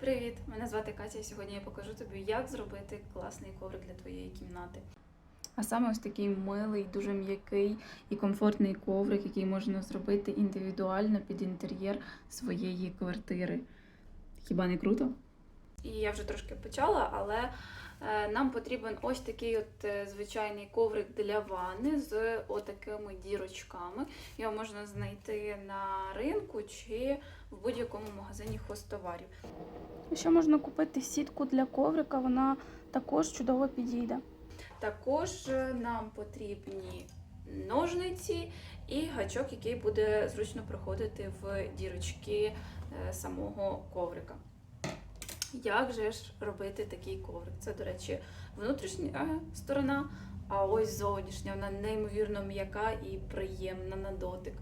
Привіт! Мене звати Катя. і Сьогодні я покажу тобі, як зробити класний коврик для твоєї кімнати. А саме ось такий милий, дуже м'який і комфортний коврик, який можна зробити індивідуально під інтер'єр своєї квартири. Хіба не круто? І я вже трошки почала, але нам потрібен ось такий от е, звичайний коврик для ванни з отакими дірочками. Його можна знайти на ринку чи в будь-якому магазині хостоварів. Ще можна купити сітку для коврика, вона також чудово підійде. Також е, нам потрібні ножниці і гачок, який буде зручно проходити в дірочки е, самого коврика. Як же ж робити такий коврик? Це, до речі, внутрішня сторона, а ось зовнішня, вона неймовірно м'яка і приємна на дотик.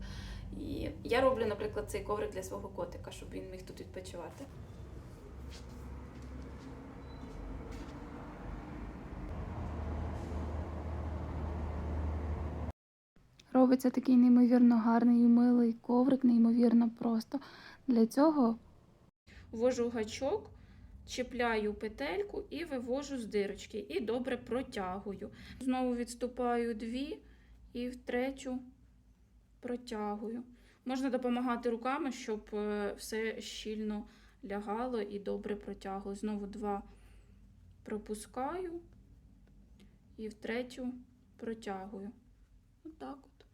І я роблю, наприклад, цей коврик для свого котика, щоб він міг тут відпочивати. Робиться такий неймовірно гарний і милий коврик, неймовірно просто. Для цього Ввожу гачок, чіпляю петельку і вивожу з дирочки. І добре протягую. Знову відступаю дві і в третю протягую. Можна допомагати руками, щоб е, все щільно лягало і добре протягло. Знову два пропускаю і в третю протягую. Отак от.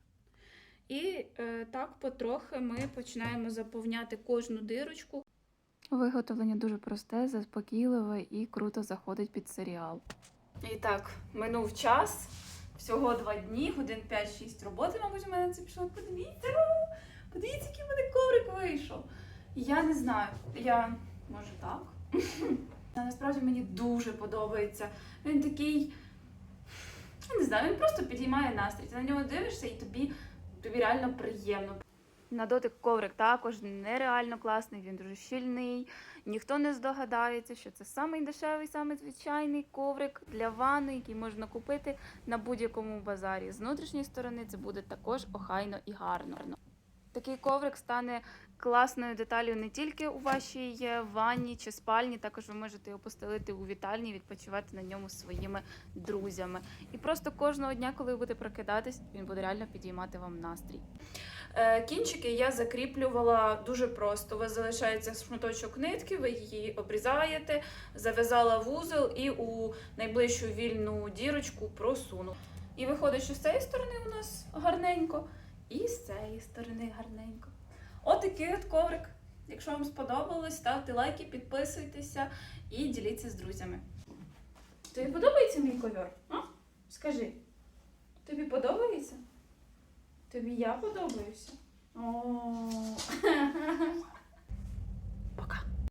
І е, так потрохи ми починаємо заповняти кожну дирочку. Виготовлення дуже просте, заспокійливе і круто заходить під серіал. І так, минув час. Всього два дні, годин 5-6 роботи, мабуть, у мене це пішло. Подивіться, подивіться, який в мене коврик вийшов. Я не знаю, я може так. Та Насправді мені дуже подобається. Він такий, я не знаю, він просто підіймає настрій. Ти на нього дивишся і тобі, тобі реально приємно. На дотик коврик також нереально класний, він дуже щільний. Ніхто не здогадається, що це самий дешевий, самий звичайний коврик для ванни, який можна купити на будь-якому базарі. З внутрішньої сторони це буде також охайно і гарно. Такий коврик стане класною деталью не тільки у вашій е, ванні чи спальні, також ви можете його постелити у вітальні, відпочивати на ньому своїми друзями. І просто кожного дня, коли ви будете прокидатись, він буде реально підіймати вам настрій. Е, Кінчики я закріплювала дуже просто. У вас залишається шматочок нитки, ви її обрізаєте, зав'язала вузол і у найближчу вільну дірочку просуну. І виходить, що з цієї сторони у нас гарненько, і з цієї сторони гарненько. Отакий от, от коврик. Якщо вам сподобалось, ставте лайки, підписуйтеся і діліться з друзями. Тобі подобається мій ковер? А? Скажи, тобі подобається? Тобі я подобаюся? О.